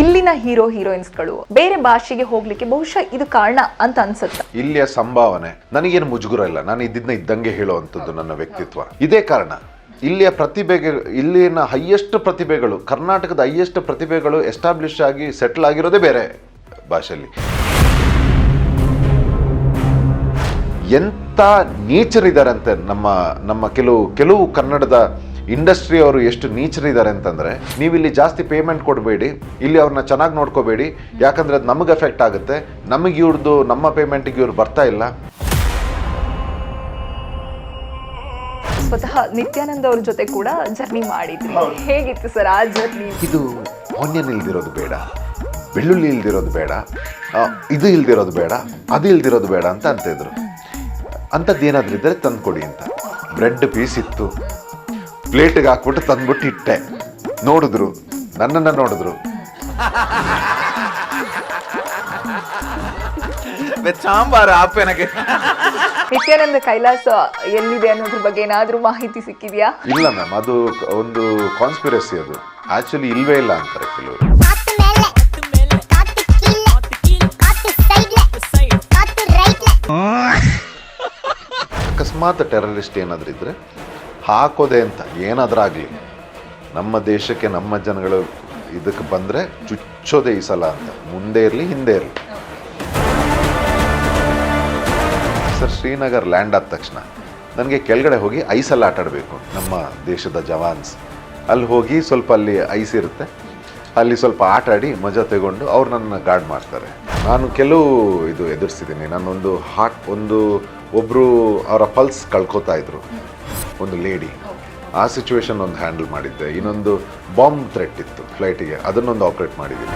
ಇಲ್ಲಿನ ಹೀರೋ ಹೀರೋಯಿನ್ಸ್ಗಳು ಬೇರೆ ಭಾಷೆಗೆ ಹೋಗ್ಲಿಕ್ಕೆ ಬಹುಶಃ ಇದು ಕಾರಣ ಅಂತ ಅನ್ಸುತ್ತೆ. ಇಲ್ಲಿಯ ಸಂಭಾವನೆ ನನಗೇನು ಮುಜುಗುರ ಇಲ್ಲ. ನಾನು ಇದನ್ನ ಇದ್ದಂಗೆ ಹೇಳುವಂಥದ್ದು ನನ್ನ ವ್ಯಕ್ತಿತ್ವ. ಇದೇ ಕಾರಣ ಇಲ್ಲಿಯ ಪ್ರತಿಭೆಗೆ, ಇಲ್ಲಿನ ಹೈಯೆಸ್ಟ್ ಪ್ರತಿಭೆಗಳು, ಕರ್ನಾಟಕದ ಹೈಯೆಸ್ಟ್ ಪ್ರತಿಭೆಗಳು ಎಸ್ಟಾಬ್ಲಿಷ್ ಆಗಿ ಸೆಟ್ಲ್ ಆಗಿರೋದೇ ಬೇರೆ ಭಾಷೆಯಲ್ಲಿ. ಎಂಥ ನೀಚರಿದ್ದಾರಂತೆ ನಮ್ಮ ನಮ್ಮ ಕೆಲವು ಕೆಲವು ಕನ್ನಡದ ಇಂಡಸ್ಟ್ರಿ ಅವರು ಎಷ್ಟು ನೀಚರಿದ್ದಾರೆ ಅಂತಂದ್ರೆ ನೀವು ಇಲ್ಲಿ ಜಾಸ್ತಿ ಪೇಮೆಂಟ್ ಕೊಡಬೇಡಿ ಇಲ್ಲಿ ಅವ್ರನ್ನ ಚೆನ್ನಾಗಿ ನೋಡ್ಕೋಬೇಡಿ ಯಾಕಂದ್ರೆ ಅದು ನಮಗೆ ಎಫೆಕ್ಟ್ ಆಗುತ್ತೆ ನಮಗೆ ಇವ್ರದ್ದು ನಮ್ಮ ಪೇಮೆಂಟಿಗೆ ಇವ್ರು ಬರ್ತಾ ಇಲ್ಲ. ಸ್ವತಃ ನಿತ್ಯಾನಂದ ಅವ್ರ ಜೊತೆ ಕೂಡ ಜರ್ನಿ ಮಾಡಿದ್ವಿ ಹೇಗಿತ್ತು ಸರ್ ಆ ಜರ್ನಿ ಇದು ಆನಿಯನ್ ಇಲ್ದಿರೋದು ಬೇಡ ಬೆಳ್ಳುಳ್ಳಿ ಇಲ್ದಿರೋದು ಬೇಡ ಆ, ಇದು ಇಲ್ದಿರೋದು ಬೇಡ ಅದು ಇಲ್ದಿರೋದು ಬೇಡ ಅಂತ ಅಂತಿದ್ರು. ಅಂಥದ್ದು ಏನಾದ್ರೂ ಇದ್ದರೆ ತಂದ್ಕೊಡಿ ಅಂತ. ಬ್ರೆಡ್ ಪೀಸ್ ಇತ್ತು ಪ್ಲೇಟಿಗೆ ಹಾಕ್ಬಿಟ್ಟು ತಂದ್ಬಿಟ್ಟು ಇಟ್ಟೆ. ನೋಡಿದ್ರು. ನನ್ನನ್ನು ನೋಡಿದ್ರು. ಸಾಂಬಾರು ಆಪೇನಗೆ ನಿತ್ಯಾನಂದ ಕೈಲಾಸ ಎಲ್ಲಿದೆ ಅನ್ನೋದ್ರ ಬಗ್ಗೆ ಏನಾದರೂ ಮಾಹಿತಿ ಸಿಕ್ಕಿದೆಯಾ? ಇಲ್ಲ ಮ್ಯಾಮ್ ಅದು ಒಂದು ಕಾನ್ಸ್ಪಿರಸಿ ಅದು. ಆಕ್ಚುಲಿ ಇಲ್ವೇ ಇಲ್ಲ ಅಂತಾರೆ ಕೆಲವರು. ಅಕಸ್ಮಾತ್ ಟೆರರಿಸ್ಟ್ ಏನಾದ್ರೂ ಇದ್ರೆ ಹಾಕೋದೆ ಅಂತ, ಏನಾದ್ರಾಗಲಿ. ನಮ್ಮ ದೇಶಕ್ಕೆ ನಮ್ಮ ಜನಗಳು ಇದಕ್ಕೆ ಬಂದರೆ ಚುಚ್ಚೋದೇ ಈ ಸಲ ಅಂತ. ಮುಂದೆ ಇರಲಿ, ಹಿಂದೆ ಇರಲಿ. ಸರ್, ಶ್ರೀನಗರ್ ಲ್ಯಾಂಡ್ ಆದ ತಕ್ಷಣ ನನಗೆ ಕೆಳಗಡೆ ಹೋಗಿ ಐಸಲ್ಲಿ ಆಟಾಡಬೇಕು ನಮ್ಮ ದೇಶದ ಜವಾನ್ಸ್. ಅಲ್ಲಿ ಹೋಗಿ ಸ್ವಲ್ಪ ಅಲ್ಲಿ ಐಸ್ ಇರುತ್ತೆ. ಅಲ್ಲಿ ಸ್ವಲ್ಪ ಆಟ ಆಡಿ ಮಜಾ ತಗೊಂಡು ಅವ್ರು ನನ್ನ ಗಾರ್ಡ್ ಮಾಡ್ತಾರೆ. ನಾನು ಕೆಲವು ಇದು ಎದುರಿಸಿದ್ದೀನಿ ನಾನೊಂದು ಹಾಟ್ ಒಂದು ಒಬ್ಬರು ಅವರ ಪಲ್ಸ್ ಕಳ್ಕೊತಾ ಇದ್ರು. ಒಂದು ಲೇಡಿ ಆ ಸಿಚುವೇಶನ್ ಒಂದು ಹ್ಯಾಂಡಲ್ ಮಾಡಿದ್ದೆ. ಇನ್ನೊಂದು ಬಾಂಬ್ ಥ್ರೆಟ್ ಇತ್ತು ಫ್ಲೈಟಿಗೆ ಅದನ್ನೊಂದು ಆಪ್ರೇಟ್ ಮಾಡಿದ್ದೀನಿ.